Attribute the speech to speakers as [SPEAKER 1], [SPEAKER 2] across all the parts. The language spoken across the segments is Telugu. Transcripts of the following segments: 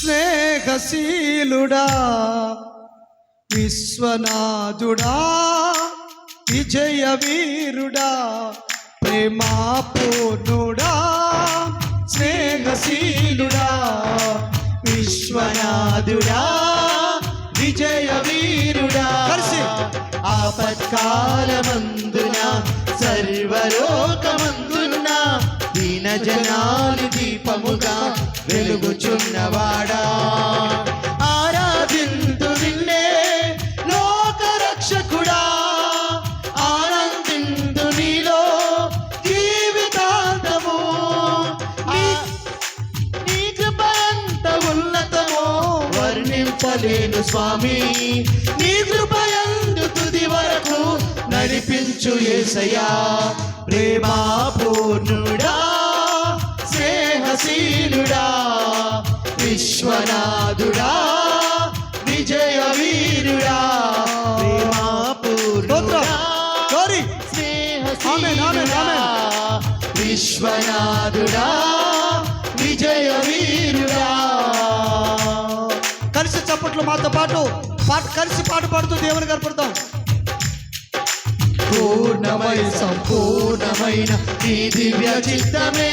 [SPEAKER 1] స్నేహశీలుడా విశ్వనాథుడా విజయ వీరుడా ప్రేమాపూర్ణుడా స్నేహశీలుడా విశ్వనాథుడా విజయ వీరుడా
[SPEAKER 2] ఆపత్కాలమందున సర్వలోకమందున దీన జనాలు దీపముగా వెలుగుచున్నవాడా? ఆరాధింతు నిన్నే లోక రక్షకుడా ఆనందింతు నీలో జీవితాంతము. నీ- నీ ఉన్నతమో. వర్ణింపలేను స్వామి. నీ తుది వరకు నడిపించు ఏసయా ప్రేమా స్నేహశీలుడా విశ్వనాథుడా విజయ వీరుడా విజయ వీరుడా
[SPEAKER 1] కలిసి చప్పట్లు మాతో పాటు పాట కలిసి పాట పాడుతూ దేవుని కనపడతాం
[SPEAKER 2] పూర్ణమై సంపూర్ణమైన నీ దివ్య చిత్తమే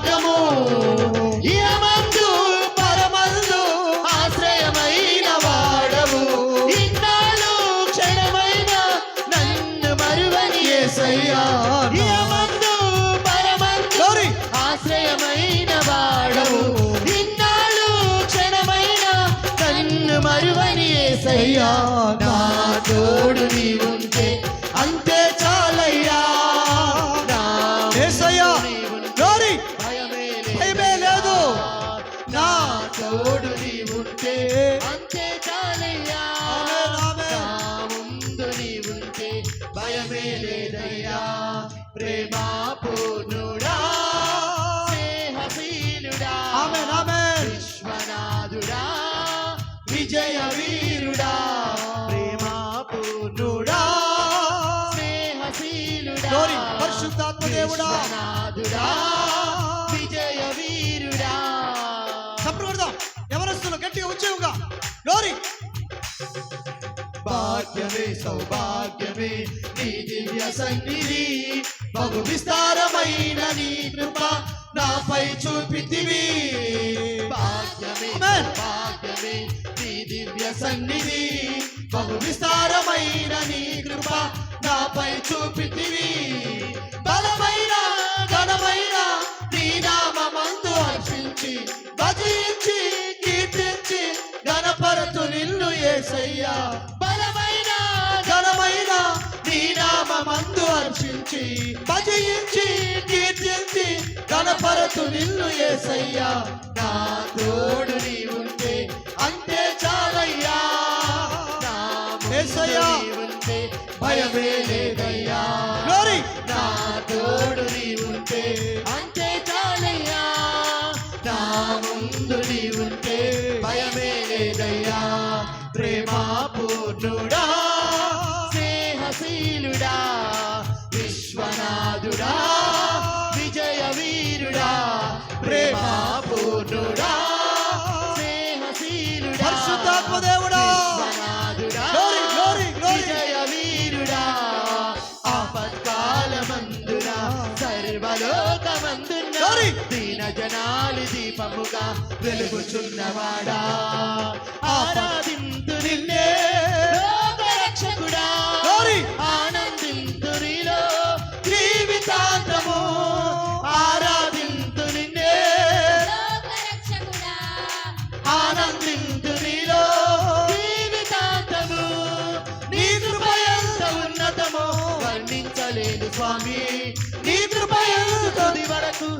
[SPEAKER 1] దేవుడా
[SPEAKER 2] విజయ వీరుడా
[SPEAKER 1] చప్పట్లు కొడదాం ఎవరస్తులు గట్టిగా ఉద్యోగంగా గౌరీ
[SPEAKER 2] భాగ్యమే సౌభాగ్యమే నీ దివ్య సన్నిధి. బహు విస్తారమైన నీ కృప నాపై చూపితివి. భాగ్యమే. భాగ్యమే నీ దివ్య సన్నిధి. బహు విస్తారమైన నీ కృప నాపై చూపితివి. హర్షించి భజించి కీర్తించి గణపరతు నిన్ను ఏసయ్యా. నా తోడు నీ ఉంటే అంతే చాలయ్యా. నా. నీ ఉంటే భయమే లేదయ్యా. దీపముగా వెలుగుచున్నవాడా? ఆరాధింతు నిన్నే. లోక రక్షకుడా
[SPEAKER 1] గ్లోరీ.
[SPEAKER 2] ఆనందింతు నీలో జీవితాంతము. ఆరాధింతు నిన్నే.
[SPEAKER 3] లోకరక్షకుడా
[SPEAKER 2] ఆనందింతు నీలో జీవితాంతము. నీ కృప ఎంత ఉన్నతమో. వర్ణించలేను స్వామి నీ కృప వరకు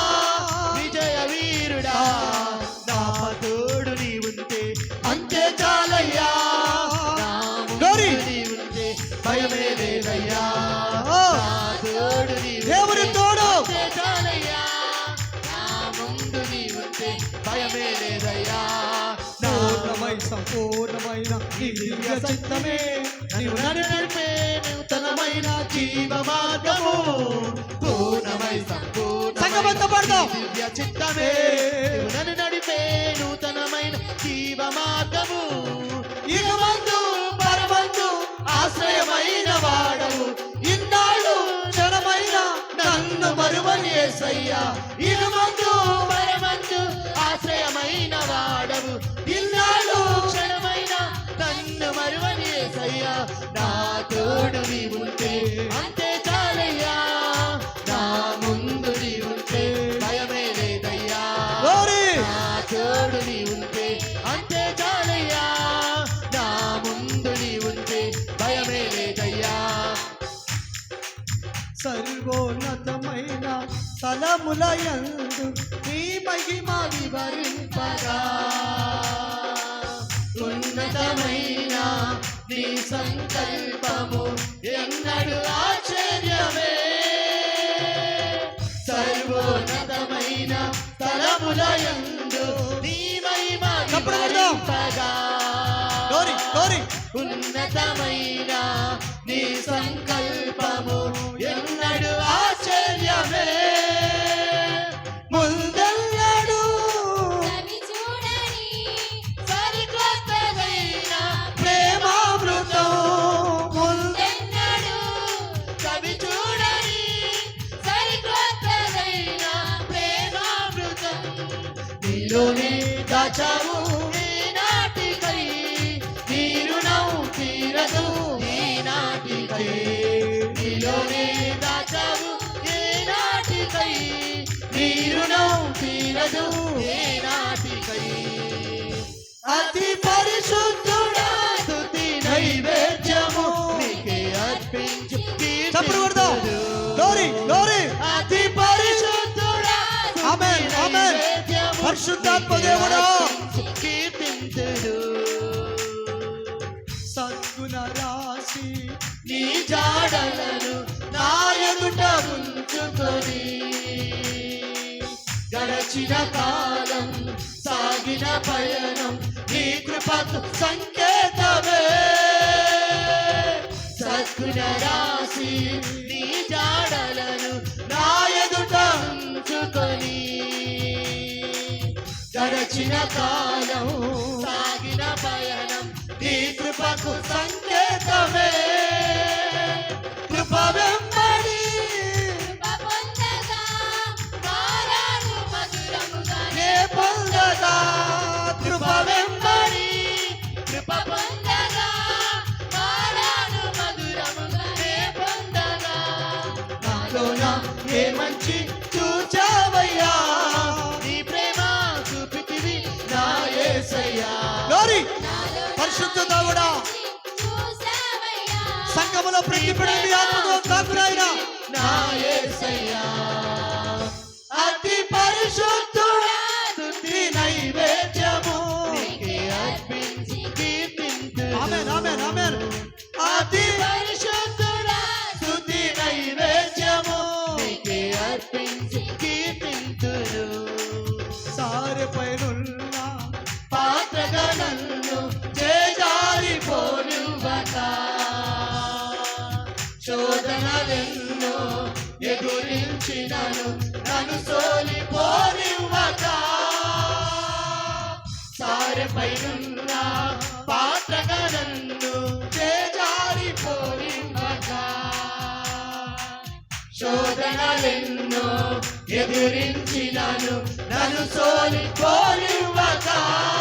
[SPEAKER 1] పూర్ణమై సంపూర్ణమైన నీ దివ్య చిత్తమే. నీవు నడిపే
[SPEAKER 2] నూతనమైన జీవ మార్గము. పూర్ణమై సంపూర్ణ. దివ్య చిత్తమే. నన్ను నడిపే నూతనమైన జీవ మార్గము. ఇక మందు పరమందు ఆశ్రయమైన వాడవు. ఇన్నాళ్ళు క్షణమైన నన్ను మరువని యేసయ్యా ఇక తోడు ఉంటే అంతే చాలయ్యా నా ముందు నీ ఉంటే భయమే లేదయ్యా
[SPEAKER 1] Glory!
[SPEAKER 2] నా తోడు ఉంటే అంతే చాలయ్యా నా ముందు నీ ఉంటే భయమే లేదయ్యా
[SPEAKER 1] సర్వోన్నతమైన తలములయందు నీ మహిమ
[SPEAKER 2] వివరింపగా. నీ సంకల్పము ఎన్నడు ఆశ్చర్యమే. సర్వోన్నతమైన నీ మహిమ
[SPEAKER 1] గౌరీ గౌరీ.
[SPEAKER 2] ఉన్నతమైన నీ సంకల్పము అతి పరిశుద్ధుడా స్తుతి నైవేద్యము నీకే అర్పించు
[SPEAKER 1] చప్పుడు కొడదాం గౌరీ గౌరీ
[SPEAKER 2] అతి పరిశుద్ధుడా
[SPEAKER 1] ఆమేన్, ఆమేన్. పరిశుద్ధాత్మ దేవుడా.
[SPEAKER 2] గడచిన కాలం సాగిన పయనం నీ కృపకు సంకేతమే. సద్గుణ రాశి నీ జాడలను నా ఎదుట ఉంచుకొని. గడచిన కాలం సాగిన పయనం నీ కృపకు సంకేతమే. ఏ మంచి చూచావయ్యా? నీ ప్రేమ చూపితివి నా యేసయ్యా
[SPEAKER 1] గౌరీ
[SPEAKER 3] నాలో
[SPEAKER 1] పరిశుద్ధ దేవుడా!
[SPEAKER 3] చూసావయ్యా
[SPEAKER 1] సంఘములో ప్రతిపడే మీ ఆత్మతో తాకురాయినా
[SPEAKER 2] నా యేసయ్యా అతి పరిశుద్ధుడా! శోధనలెన్నో ఎదురించినను నన్ను సోలి పోనివ్వక. సోలిపోనివ్వక సారెపైనున్న పాత్రగా నన్ను చేజారిపోనివ్వక శోధనలెన్నో ఎదురించినను నన్ను సోలిపోనివ్వక ఉన్నాములే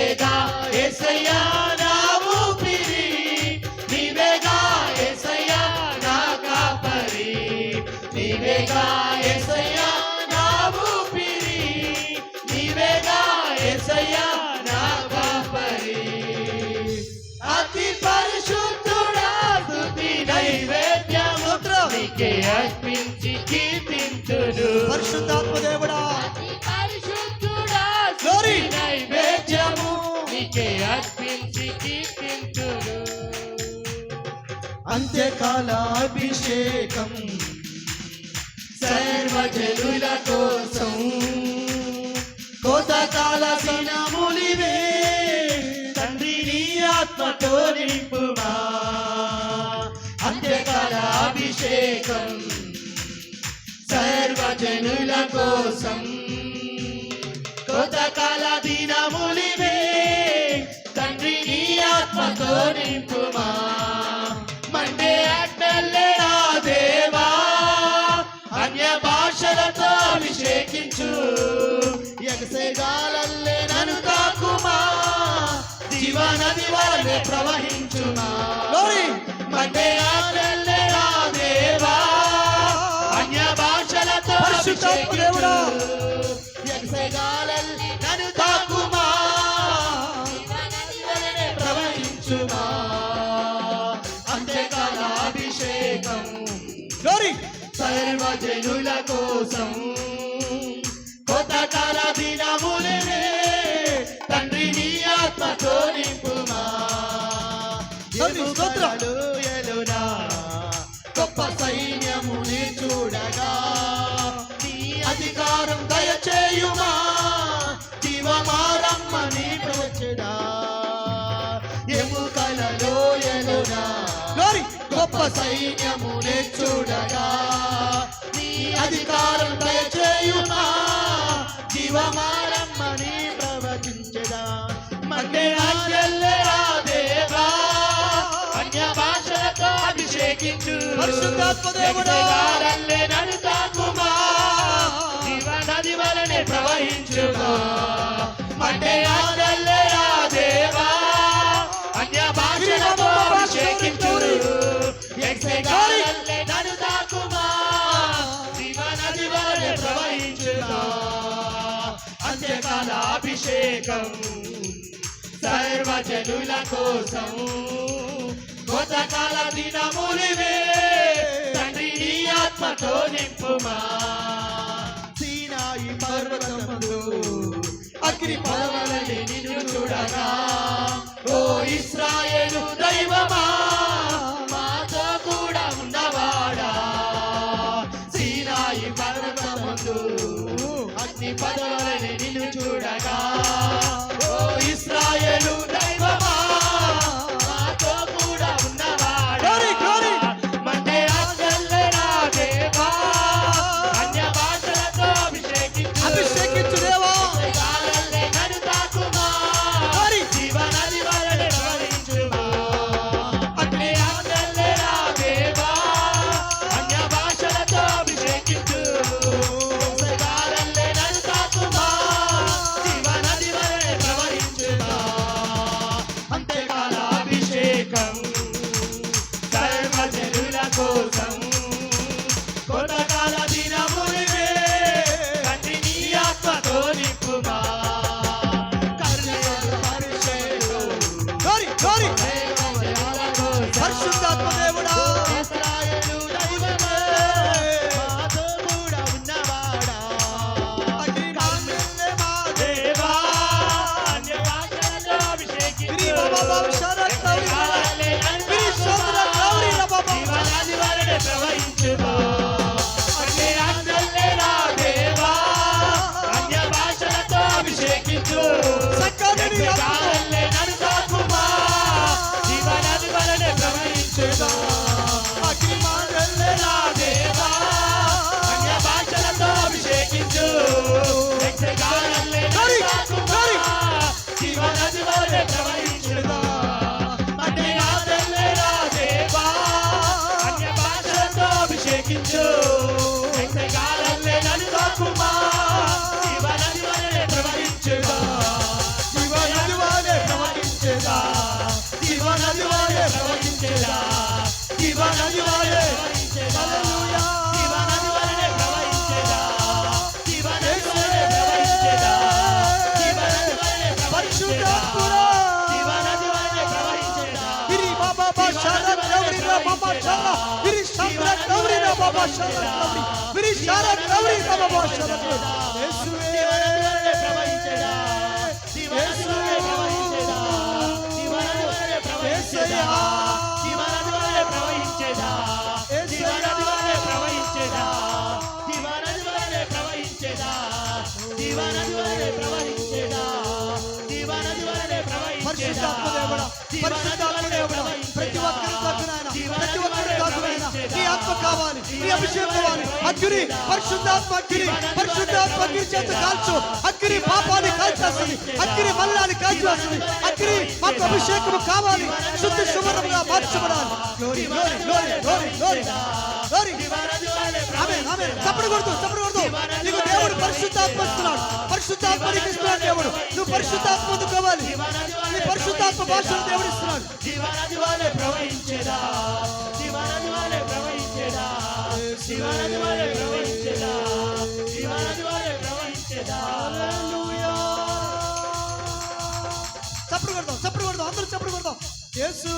[SPEAKER 2] నీవేగా యేసయ్యా పంచకాలాభిషేకం సర్వజనుల కోసం కోతకాల సినములివే తండ్రి నీ ఆత్మతో నింపుమా. అంత్యకాలాభిషేకం సర్వజనుల కోసం కోతకాల దినములివే తండ్రి నీ ఆత్మతో నింపుమా. అడ్డల్లేడా దేవా. అన్య భాషలతో అభిషేకించు. ఎగసేగాలల్లే నన్ను తాకుమా జీవనది వలనే ప్రవహించుమా. మధ్య అన్య భాషలతో అభిషేకించు.
[SPEAKER 1] ఎగసేగా
[SPEAKER 2] జనుల కోసం కొత్త కాల దినములే తండ్రి నీ ఆత్మతో నింపుమా ఎలునా గొప్ప సైన్యముని చూడగా నీ అధికారం దయచేయుమా? జీవమారమ్మని ప్రవచడా ఎముకలలో ఎలునా గొప్ప సైన్యమునే చూ శివమారమ్మని ప్రవచించదా. మందిరాజల్లే దేవా. అన్య భాషలతో అభిషేకించు పరిశుద్ధాత్మదేవుడారల్లే నడుతా పాలాభిషేకం సర్వజనుల కోసం. కొత్తకాల దినములివే తండ్రి నీ ఆత్మతో నింపుమా. సీనాయి పర్వతములు అగ్ని పర్వలని నిన్ను చూడగా ఓ ఇస్రాయేలు దైవమా. పదవులని నిన్ను చూడగా
[SPEAKER 1] పరిశుద్ధాత్మ దేవుడా పరిశుద్ధాత్మ దేవుడా కావాలి. నీ అభిషేకం కావాలి. అగ్ని పరిశుద్ధాత్మ అగ్ని పరిశుద్ధాత్మ అగ్ని చేత కాల్చు. అగ్ని పాపాన్ని కాల్చేస్తుంది. అగ్ని మల్లాన్ని కాల్చేస్తుంది. అగ్ని మాకు అభిషేకం కావాలి. శుద్ధ శుభ్రంగా మార్చబడాలి. Glory glory glory glory glory glory ఆమె ఆమె చప్పుడు కొడుతూ చప్పుడు కొడుతూ. నీకు దేవుడు పరిశుద్ధాత్మ ఇస్తున్నాడు. పరిశుద్ధాత్మ నీకు ఇస్తున్నాడు దేవుడు. నువ్వు పరిశుద్ధాత్మ పొందుకోవాలి. నీ పరిశుద్ధాత్మ భాషను దేవుడు ఇస్తున్నాడు.
[SPEAKER 2] జీవనది వలె ప్రవహించేదా?
[SPEAKER 1] చప్పుడు కొడతాం యేసు.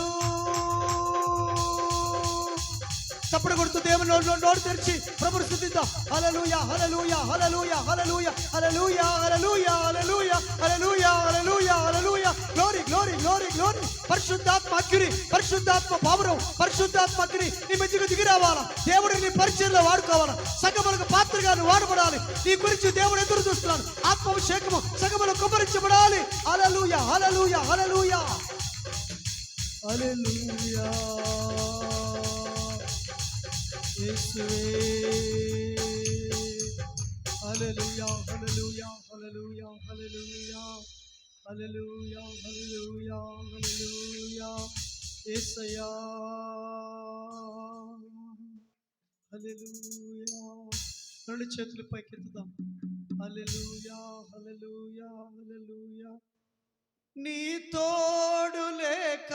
[SPEAKER 1] చప్పుడు కొడుతూ దేవుని నోడు నోడు- తెరిచి ప్రభుని స్థుతిద్దాం hallelujah hallelujah hallelujah hallelujah hallelujah hallelujah hallelujah hallelujah hallelujah hallelujah glory glory glory glory పరిశుద్ధాత్మ అగ్ని పరిశుద్ధాత్మ పావురం పరిశుద్ధాత్మ అగ్ని నీ మధ్యకు దిగి రావాలా దేవుడు నీ పరిచయంలో వాడుకోవాలా? సగములకు పాత్రగా నువ్వు వాడబడాలి. నీ గురించి దేవుడు ఎదురు చూస్తున్నాడు. ఆత్మాభిషేకము సగములు కుమ్మరించబడాలి. హలలుయ హలలుయ హలలుయ Hallelujah. Yesuve. Hallelujah, hallelujah, hallelujah, hallelujah. Hallelujah, hallelujah, hallelujah. Yesaya. Hallelujah. రెండు చేతులు పైకెత్తుదాం హల్లెలూయా హల్లెలూయా హల్లెలూయా నీ తోడు లేక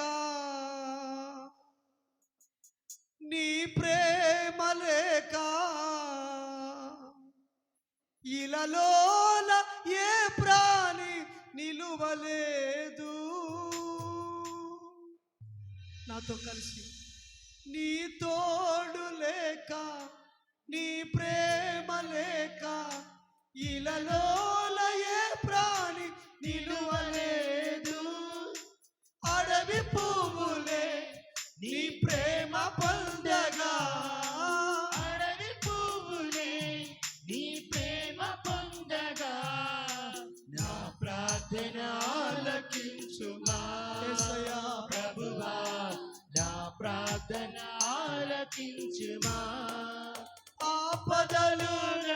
[SPEAKER 1] నీ ప్రేమ లేక ఇలలోల ఏ ప్రాణి నిలువలేదు. నాతో కలిసి నీ తోడు లేక నీ ప్రేమ లేక ఇలలోల ఏ ప్రాణి నిలువలేదు. అడవి పువ్వులే నీ ప్రేమ పొందగా.
[SPEAKER 2] అడవి పువ్వులే నీ ప్రేమ పొందగా. నా ప్రార్థన ఆలకించుమా. ప్రభువా నా ప్రార్థన ఆలకించుమా.
[SPEAKER 1] ఆపదలు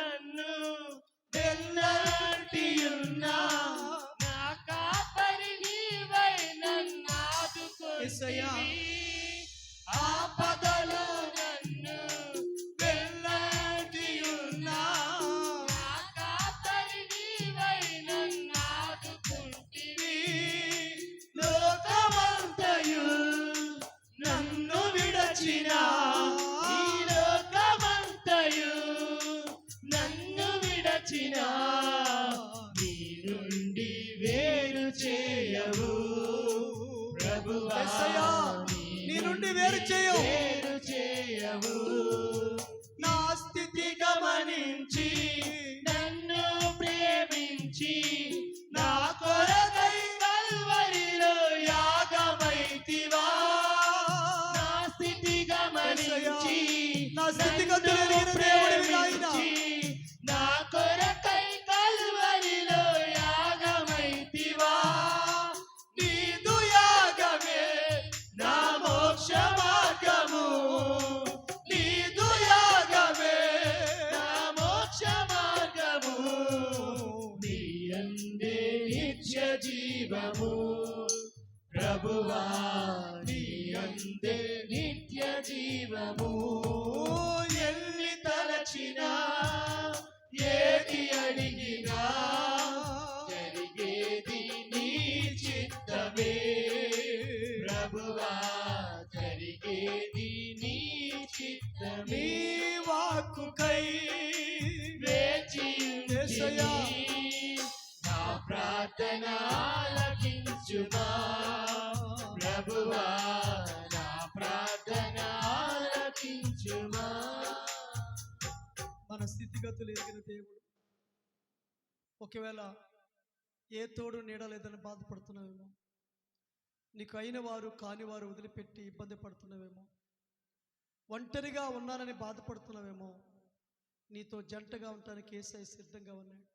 [SPEAKER 2] Señor. జీవము ఎన్ని తలచినా ఏది అడిగినా
[SPEAKER 1] స్థితిగతులు ఎరిగిన దేవుడు. ఒకవేళ ఏ తోడు నీడలేదని బాధపడుతున్నావేమో నీకు అయిన వారు కాని వారు వదిలిపెట్టి ఇబ్బంది పడుతున్నావేమో ఒంటరిగా ఉన్నానని బాధపడుతున్నావేమో నీతో జంటగా ఉండటానికి ఏసై సిద్ధంగా ఉన్నాడు.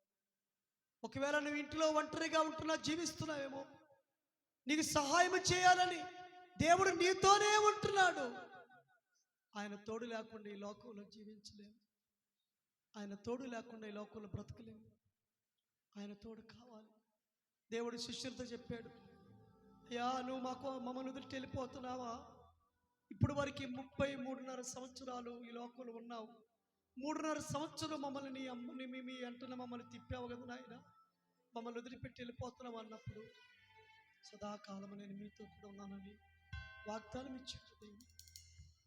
[SPEAKER 1] ఒకవేళ నువ్వు ఇంట్లో ఒంటరిగా ఉంటున్నా జీవిస్తున్నావేమో నీకు సహాయం చేయాలని దేవుడు నీతోనే ఉంటున్నాడు. ఆయన తోడు లేకుండా ఈ లోకంలో జీవించలేము. ఆయన తోడు లేకుండా ఈ లోకంలో బ్రతకలేము. ఆయన తోడు కావాలి. దేవుడు శిష్యులతో చెప్పాడు అయ్యా నువ్వు మాకు మమ్మల్ని వదిలి వెళ్ళిపోతున్నావా? ఇప్పుడు వరకు ముప్పై మూడున్నర సంవత్సరాలు ఈ లోకంలో ఉన్నావు. మూడున్నర సంవత్సరం మమ్మల్ని నీ అమ్మని మీ మీ అంటున్న మమ్మల్ని తిప్పావు కదా నాయన? మమ్మల్ని వదిలిపెట్టి వెళ్ళిపోతున్నావు అన్నప్పుడు? సదాకాలం నేను మీతో కూడా ఉన్నానని వాగ్దానం ఇచ్చాడు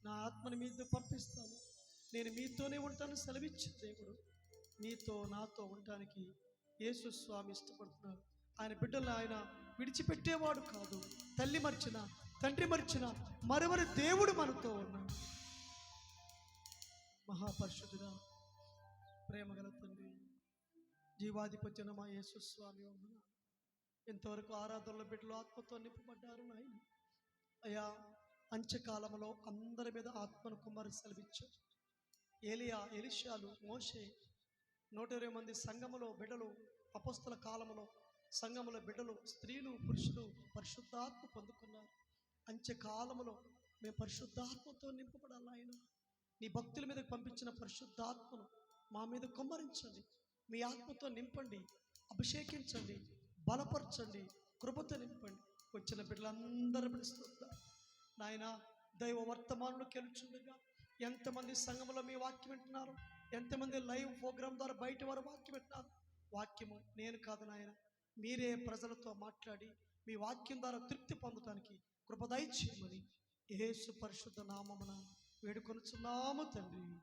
[SPEAKER 1] నా ఆత్మని మీతో పంపిస్తాను. నేను మీతోనే ఉంటాను సెలవిచ్చు దేవుడు. మీతో నాతో ఉండటానికి యేసు స్వామి ఇష్టపడుతున్నాడు ఆయన బిడ్డలు ఆయన విడిచిపెట్టేవాడు కాదు. తల్లి మర్చిన తండ్రి మర్చిన మరెవరి దేవుడు మనతో ఉన్నాడు. మహాపరిషుడుగా ప్రేమగల తండ్రి జీవాధిపత్యన మా యేసు స్వామి ఇంతవరకు ఆరాధనల బిడ్డలు ఆత్మతో నింపబడ్డారు నాయన. అయా అంత్యకాలంలో అందరి మీద ఆత్మను కుమారి సెలవిచ్చారు ఏలియా ఎలిషాలు మోషే నూట ఇరవై మంది సంఘములో బిడ్డలు అపస్తుల కాలంలో సంఘములో బిడ్డలు స్త్రీలు పురుషులు పరిశుద్ధాత్మ పొందుకున్నారు. అంత్యకాలములో మేము పరిశుద్ధాత్మతో నింపబడాలి ఆయన నీ భక్తుల మీద పంపించిన పరిశుద్ధాత్మను మా మీద కుమ్మరించండి. మీ ఆత్మతో నింపండి అభిషేకించండి బలపరచండి కృపతో నింపండి. వచ్చిన బిడ్డలందరూ పిలుస్తుందా నాయన దైవ వర్తమానులు కెలుచుండగా ఎంతమంది సంఘంలో మీ వాక్యం వింటున్నారు? ఎంతమంది లైవ్ ప్రోగ్రామ్ ద్వారా బయట వారు వాక్యం వింటున్నారు? వాక్యము నేను కాదు నాయన మీరే ప్రజలతో మాట్లాడి మీ వాక్యం ద్వారా తృప్తి పొందటానికి కృపదయ చేయమని యేసు పరిశుద్ధ నామమున వేడుకొనుచున్నాము తండ్రి.